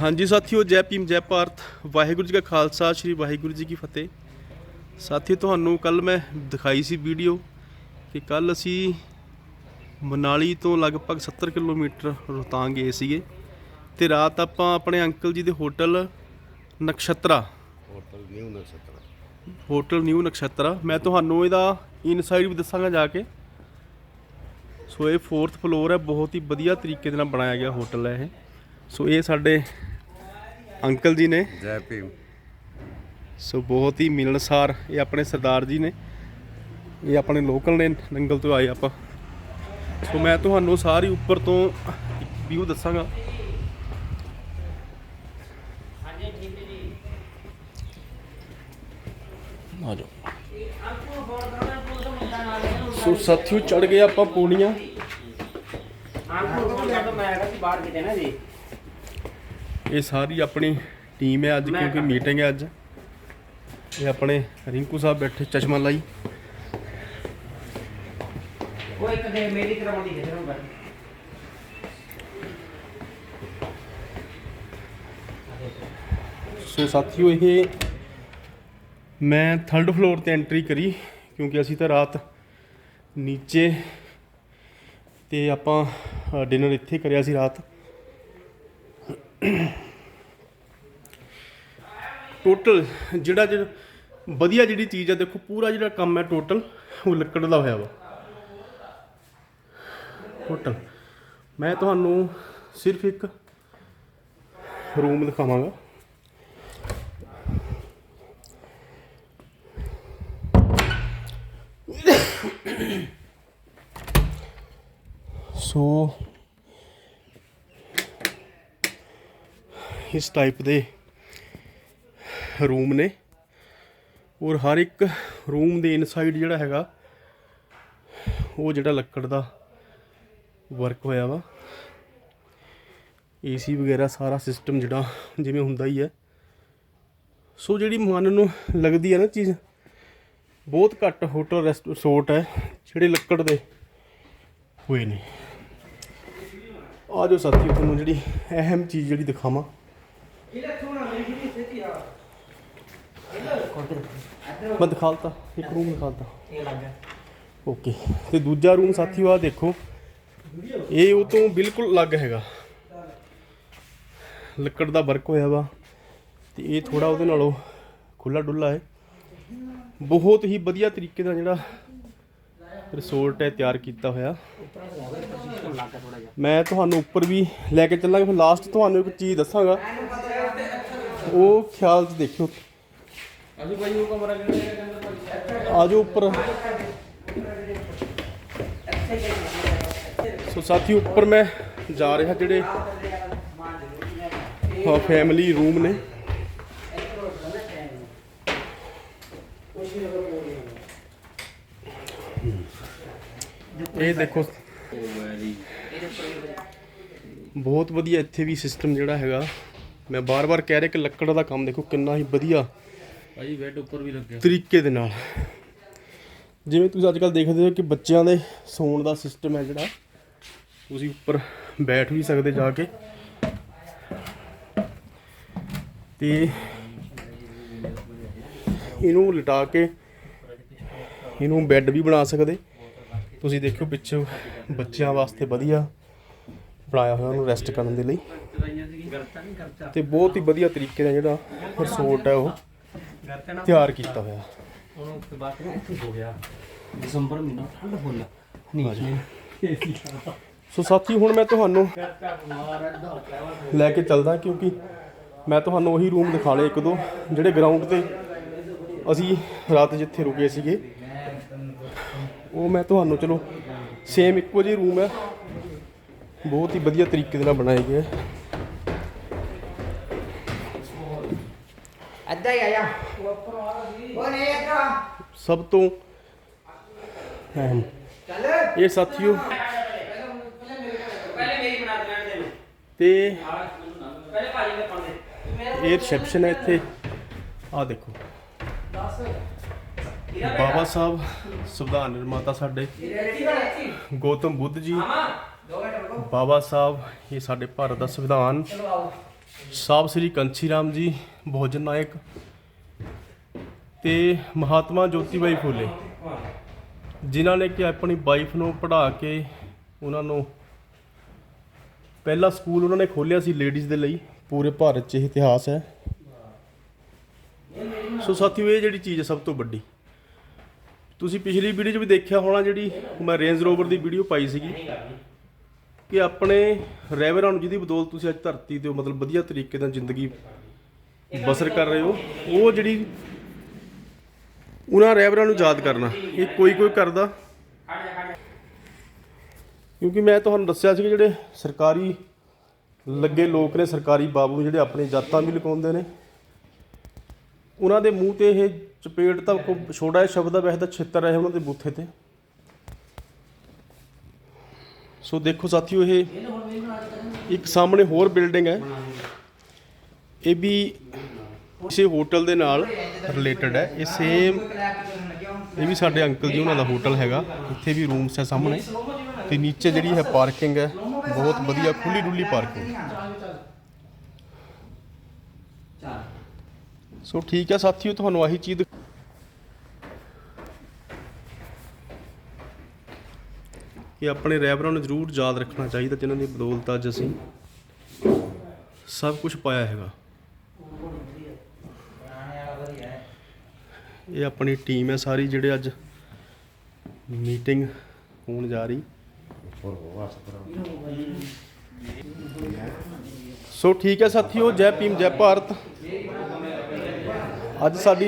ਹਾਂਜੀ ਸਾਥੀਓ ਜੈ ਭੀਮ ਜੈ ਭਾਰਤ। ਵਾਹਿਗੁਰੂ ਜੀ ਕਾ ਖਾਲਸਾ ਸ੍ਰੀ ਵਾਹਿਗੁਰੂ ਜੀ ਕੀ ਫਤਿਹ। ਸਾਥੀਓ ਤੁਹਾਨੂੰ ਕੱਲ ਮੈਂ ਦਿਖਾਈ ਸੀ ਵੀਡੀਓ ਕਿ ਕੱਲ ਅਸੀਂ ਮਨਾਲੀ ਤੋਂ ਲਗਭਗ 70 ਕਿਲੋਮੀਟਰ ਰੋਹਤਾਂਗ ਗਏ ਸੀਗੇ ਤੇ ਰਾਤ ਆਪਾਂ ਆਪਣੇ ਅੰਕਲ ਜੀ ਦੇ hotel Nakshatra hotel New Nakshatra. Hotel New Nakshatra. ਮੈਂ ਤੁਹਾਨੂੰ ਇਹਦਾ ਇਨਸਾਈਡ ਵੀ ਦੱਸਾਂਗਾ ਜਾ ਕੇ। ਸੋ ਇਹ 4th ਫਲੋਰ ਹੈ ਬਹੁਤ ਹੀ ਵਧੀਆ ਤਰੀਕੇ ਦੇ ਨਾਲ ਬਣਾਇਆ ਗਿਆ ਹੋਟਲ ਹੈ ਇਹ। ਸੋ ਇਹ ਸਾਡੇ ਅੰਕਲ ਜੀ ਨੇ। ਜੈ ਭੀਮ। ਸੋ ਬਹੁਤ ਹੀ ਮਿਲਣਸਾਰ ਇਹ ਆਪਣੇ ਸਰਦਾਰ ਜੀ ਨੇ। ਇਹ ਆਪਣੇ ਲੋਕਲ ਨੇ ਨੰਗਲ ਤੋਂ ਆਏ ਆਪਾਂ। ਸੋ ਮੈਂ ਤੁਹਾਨੂੰ ਸਾਰੀ ਉੱਪਰ ਤੋਂ ਵਿਊ ਦੱਸਾਂਗਾ। ਆ ਜਾਓ। ਸੋ ਸਾਥੀਓ ਚੜ ਗਏ ਆਪਾਂ ਪੌੜੀਆਂ। ਬਾਹਰ ਕਿਤੇ ਨਾ ਜੀ। ਇਹ ਸਾਰੀ ਆਪਣੀ ਟੀਮ ਹੈ ਅੱਜ ਕਿਉਂਕਿ ਮੀਟਿੰਗ ਹੈ ਅੱਜ। ਇਹ ਆਪਣੇ ਰਿੰਕੂ ਸਾਹਿਬ ਬੈਠੇ ਚਸ਼ਮਾ ਲਾਈ। ਉਹ ਇੱਕ ਦੇ ਮੇਰੀ ਕਰਾਉਂਦੀ ਕਿਤੇ ਨੂੰ ਕਰ ਸੋ ਸਾਥੀਓ ਇਹ ਮੈਂ ਥਰਡ ਫਲੋਰ ਤੇ ਐਂਟਰੀ ਕਰੀ ਕਿਉਂਕਿ ਅਸੀਂ ਤਾਂ ਰਾਤ ਨੀਚੇ ਤੇ ਆਪਾਂ ਡਿਨਰ ਇੱਥੇ ਕਰਿਆ ਸੀ ਰਾਤ। ਟੋਟਲ ਜਿਹੜਾ ਜਿਹੜਾ ਵਧੀਆ ਜਿਹੜੀ ਚੀਜ਼ ਆ, ਦੇਖੋ ਪੂਰਾ ਜਿਹੜਾ ਕੰਮ ਹੈ ਟੋਟਲ ਉਹ ਲੱਕੜ ਦਾ ਹੋਇਆ ਵਾ। ਟੋਟਲ ਮੈਂ ਤੁਹਾਨੂੰ ਸਿਰਫ ਇੱਕ ਰੂਮ ਦਿਖਾਵਾਂਗਾ। ਸੋ ਇਸ ਟਾਈਪ ਦੇ ਰੂਮ ਨੇ। ਔਰ ਹਰ ਇੱਕ ਰੂਮ ਦੇ ਇਨਸਾਈਡ ਜਿਹੜਾ ਹੈਗਾ, ਉਹ ਜਿਹੜਾ ਲੱਕੜ ਦਾ ਵਰਕ ਹੋਇਆ ਵਾ। ਏਸੀ ਵਗੈਰਾ ਸਾਰਾ ਸਿਸਟਮ ਜਿਹੜਾ ਜਿਵੇਂ ਹੁੰਦਾ ਹੀ ਹੈ। ਸੋ ਜਿਹੜੀ ਮਨ ਨੂੰ ਲੱਗਦੀ ਹੈ ਨਾ ਚੀਜ਼, ਬਹੁਤ ਘੱਟ ਹੋਟਲ ਰੈਸਟ ਰਿਸੋਰਟ ਹੈ ਜਿਹੜੇ ਲੱਕੜ ਦੇ ਹੋਏ ਨੇ। ਆ ਜੋ ਸਾਥੀਓ ਤੁਹਾਨੂੰ ਜਿਹੜੀ ਅਹਿਮ ਚੀਜ਼ ਜਿਹੜੀ ਦਿਖਾਵਾਂ। ਮੈਂ ਦਿਖਾਲਤਾ ਇੱਕ ਰੂਮ ਦਿਖਾਲਤਾ ਇਹ ਲੱਗ ਗਿਆ ਓਕੇ ਤੇ ਦੂਜਾ ਰੂਮ ਸਾਥੀਓ ਆ ਦੇਖੋ ਇਹ ਉਹ ਤੋਂ ਬਿਲਕੁਲ ਅਲੱਗ ਹੈਗਾ ਲੱਕੜ ਦਾ ਵਰਕ ਹੋਇਆ ਵਾ ਤੇ ਇਹ ਥੋੜਾ ਉਹਦੇ ਨਾਲੋਂ ਖੁੱਲਾ ਡੁੱਲਾ ਹੈ ਬਹੁਤ ਹੀ ਵਧੀਆ ਤਰੀਕੇ ਨਾਲ ਜਿਹੜਾ ਰਿਸੋਰਟ ਹੈ ਤਿਆਰ ਕੀਤਾ ਹੋਇਆ ਮੈਂ ਤੁਹਾਨੂੰ ਉੱਪਰ ਵੀ ਲੈ ਕੇ ਚੱਲਾਂਗਾ ਫਿਰ ਲਾਸਟ ਤੁਹਾਨੂੰ ਇੱਕ ਚੀਜ਼ ਦੱਸਾਂਗਾ ਉਹ ਖਿਆਲ 'ਚ ਦੇਖਿਓ। ਅਸੀਂ ਭਾਈ ਉਹ ਕਮਰਾ ਆ ਜਾਓ ਉੱਪਰ। ਸੋ ਸਾਥੀ ਉੱਪਰ ਮੈਂ ਜਾ ਰਿਹਾ ਜਿਹੜੇ ਹਾਂ ਫੈਮਿਲੀ ਰੂਮ ਨੇ। ਇਹ ਦੇਖੋ। ਬਹੁਤ ਵਧੀਆ ਇੱਥੇ ਵੀ ਸਿਸਟਮ ਜਿਹੜਾ ਹੈਗਾ। ਮੈਂ ਬਾਰ-ਬਾਰ ਕਹਿ ਰਿਹਾ ਕਿ ਲੱਕੜ ਦਾ ਕੰਮ ਦੇਖੋ ਕਿੰਨਾ ਹੀ ਵਧੀਆ ਭਾਈ ਬੈੱਡ ਉੱਪਰ ਵੀ ਲੱਗਿਆ ਤਰੀਕੇ ਦੇ ਨਾਲ। ਜਿਵੇਂ ਤੁਸੀਂ ਅੱਜ ਕੱਲ ਦੇਖਦੇ ਹੋ ਕਿ ਬੱਚਿਆਂ ਦੇ ਸੌਣ ਦਾ ਸਿਸਟਮ ਹੈ ਜਿਹੜਾ ਤੁਸੀਂ ਉੱਪਰ ਬੈਠ ਵੀ ਸਕਦੇ ਜਾ ਕੇ। ਤੇ ਇਹਨੂੰ ਲਿਟਾ ਕੇ ਇਹਨੂੰ ਬੈੱਡ ਵੀ ਬਣਾ ਸਕਦੇ। ਤੁਸੀਂ ਦੇਖਿਓ ਪਿੱਛੇ ਬੱਚਿਆਂ ਵਾਸਤੇ ਵਧੀਆ ਬਣਾਇਆ ਹੋਇਆ ਉਹਨੂੰ ਰੈਸਟ ਕਰਨ ਦੇ ਲਈ। ਤੇ ਬਹੁਤ ਹੀ ਵਧੀਆ ਤਰੀਕੇ ਨਾਲ ਜਿਹੜਾ ਰਿਸੋਰਟ ਹੈ ਉਹ ਤਿਆਰ ਕੀਤਾ ਹੋਇਆ। ਉਹਨੂੰ ਫਿਰ ਬਾਅਦ ਵਿੱਚ ਇੱਥੇ ਹੋ ਗਿਆ। ਦਸੰਬਰ ਮਹੀਨਾ ਠੰਡ ਫੁੱਲ ਨਹੀਂ ਏਸੀ ਚੱਲਦਾ ਸੋ ਸਾਥੀ ਹੁਣ ਮੈਂ ਤੁਹਾਨੂੰ ਲੈ ਕੇ ਚੱਲਦਾ ਕਿਉਂਕਿ ਮੈਂ ਤੁਹਾਨੂੰ ਉਹੀ ਰੂਮ ਦਿਖਾ ਲਏ ਇੱਕ ਦੋ ਜਿਹੜੇ ਗਰਾਊਂਡ ਤੇ ਅਸੀਂ ਰਾਤ ਜਿੱਥੇ ਰੁਕੇ ਸੀਗੇ। ਉਹ ਮੈਂ ਤੁਹਾਨੂੰ ਚਲੋ ਸੇਮ ਇੱਕੋ ਜਿਹੀ ਰੂਮ ਹੈ। ਬਹੁਤ ਹੀ ਵਧੀਆ ਤਰੀਕੇ ਦੇ ਨਾਲ ਬਣਾਏ ਗਏ ਹੀ ਆਇਆ ਸਭ ਤੋਂ ਅਹਿਮ। ਚੱਲ। ਇਹ ਸਾਥੀਓ। ਪਹਿਲੇ ਮੇਰੀ ਬਣਾ ਦੇਣਾ ਤੈਨੂੰ ਤੇ ਪਹਿਲੇ ਭਾਜੀ ਦੇ ਪਾਉਂਦੇ ਇਹ ਰਿਸੈਪਸ਼ਨ ਹੈ ਇੱਥੇ। ਆ ਦੇਖੋ। ਬਾਬਾ ਸਾਹਿਬ ਸੰਵਿਧਾਨ ਨਿਰਮਾਤਾ ਸਾਡੇ। ਗੌਤਮ ਬੁੱਧ ਜੀ। ਬਾਬਾ ਸਾਹਿਬ ਇਹ ਸਾਡੇ ਭਾਰਤ ਦਾ ਸੰਵਿਧਾਨ। ਸਾਹਿਬ ਸ੍ਰੀ ਕੰਚੀ ਰਾਮ ਜੀ, ਭੋਜਨ ਨਾਇਕ ਤੇ ਮਹਾਤਮਾ ਜੋਤੀਬਾਈ ਫੂਲੇ, ਜਿਨ੍ਹਾਂ ਨੇ ਕਿ ਆਪਣੀ ਵਾਈਫ ਨੂੰ ਪੜ੍ਹਾ ਕੇ ਉਹਨਾਂ ਨੂੰ ਪਹਿਲਾ ਸਕੂਲ ਉਹਨਾਂ ਨੇ ਖੋਲ੍ਹਿਆ ਸੀ ਲੇਡੀਜ਼ ਦੇ ਲਈ, ਪੂਰੇ ਭਾਰਤ 'ਚ ਇਹ ਇਤਿਹਾਸ ਹੈ। ਸੋ ਸਾਥੀਓ, ਇਹ ਜਿਹੜੀ ਚੀਜ਼ ਹੈ ਸਭ ਤੋਂ ਵੱਡੀ। ਤੁਸੀਂ ਪਿਛਲੀ ਵੀਡੀਓ 'ਚ ਵੀ ਦੇਖਿਆ ਹੋਣਾ ਜਿਹੜੀ ਮੈਂ ਰੇਂਜ ਰੋਵਰ ਦੀ ਵੀਡੀਓ ਪਾਈ ਸੀਗੀ। ਕਿ ਆਪਣੇ ਰੈਵਰਾਂ ਨੂੰ ਜਿਹਦੀ ਬਦੌਲਤ ਤੁਸੀਂ ਅੱਜ ਧਰਤੀ ਤੇ ਮਤਲਬ ਵਧੀਆ ਤਰੀਕੇ ਨਾਲ ਜ਼ਿੰਦਗੀ ਬਸਰ ਕਰ ਰਹੇ ਹੋ। ਉਹ ਜਿਹੜੀ ਉਹਨਾਂ ਰੈਵਰਾਂ ਨੂੰ ਯਾਦ ਕਰਨਾ, ਇਹ ਕੋਈ ਕੋਈ ਕਰਦਾ। ਕਿਉਂਕਿ ਮੈਂ ਤੁਹਾਨੂੰ ਦੱਸਿਆ ਸੀ ਕਿ ਜਿਹੜੇ ਸਰਕਾਰੀ ਲੱਗੇ ਲੋਕ ਨੇ, ਸਰਕਾਰੀ ਬਾਬੂ ਜਿਹੜੇ ਆਪਣੀ ਜਾਤਾਂ ਵੀ ਲੁਕਾਉਂਦੇ ਨੇ, ਉਹਨਾਂ ਦੇ ਮੂੰਹ ਤੇ ਇਹ ਚਪੇੜ ਤਾਂ ਕੋ ਛੋਟਾ ਜਿਹਾ ਸ਼ਬਦ ਆ, ਵੈਸੇ ਤਾਂ ਛਿੱਤਰ ਰਹੇ ਉਹਨਾਂ ਦੇ ਬੂਥੇ ਤੇ। ਸੋ ਦੇਖੋ ਸਾਥੀਓ ਇਹ ਇੱਕ ਸਾਹਮਣੇ ਹੋਰ ਬਿਲਡਿੰਗ ਹੈ। ਇਹ ਵੀ ਕਿਸੇ ਹੋਟਲ ਦੇ ਨਾਲ ਰਿਲੇਟਡ ਹੈ। ਇਹ ਸੇਮ ਇਹ ਵੀ ਸਾਡੇ ਅੰਕਲ ਜੀ ਉਹਨਾਂ ਦਾ ਹੋਟਲ ਹੈਗਾ। ਇੱਥੇ ਵੀ ਰੂਮਸ ਹੈ ਸਾਹਮਣੇ। ਤੇ ਨੀਚੇ ਜਿਹੜੀ ਹੈ ਪਾਰਕਿੰਗ ਹੈ, ਬਹੁਤ ਵਧੀਆ ਖੁੱਲੀ ਡੁੱਲੀ ਪਾਰਕਿੰਗ ਸੋ ਠੀਕ ਹੈ ਸਾਥੀਓ, ਤੁਹਾਨੂੰ ਆਹੀ ਚੀਜ਼ ਦਿਖ- ਕਿ ਆਪਣੇ ਰੈਵਰਾਂ ਨੂੰ ਜ਼ਰੂਰ ਯਾਦ ਰੱਖਣਾ ਚਾਹੀਦਾ, ਜਿਨ੍ਹਾਂ ਦੀ ਬਦੌਲਤ ਅੱਜ ਅਸੀਂ ਸਭ ਕੁਝ ਪਾਇਆ ਹੈਗਾ। ਇਹ ਆਪਣੀ ਟੀਮ ਹੈ ਸਾਰੀ, ਜਿਹੜੇ ਅੱਜ ਮੀਟਿੰਗ ਹੋਣ ਜਾ ਰਹੀ। ਸੋ ਠੀਕ ਹੈ ਸਾਥੀਓ, ਜੈ ਭੀਮ, ਜੈ ਭਾਰਤ। ਅੱਜ ਸਾਡੀ